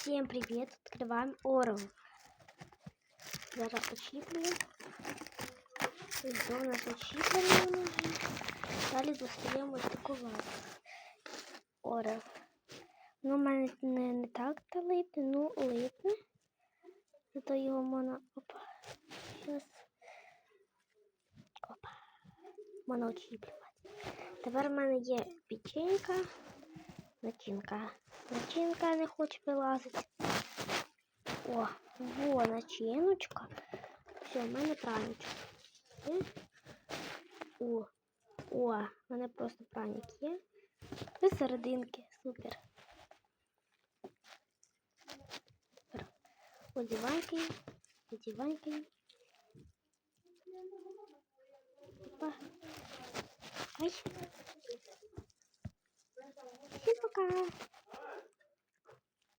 Всем привет! Открываем Орел. Зараз очікуємо. До нас очікуємо. Далі достаємо ось таку вазу. Орел. Ну, в мене не, не так то липне, ну липне. Зато його можна. Опа. Щас. Опа. Можна очіплювати. Тепер в мене є печенька. Начинка. Начинка не хоче вилазити. О, во, начиночка. Все, в мене пранічок. Є. О, о, в мене просто праник є. І серединки. Супер. Супер. Одівайки. Одівайки. Опа. Ай. Всем пока.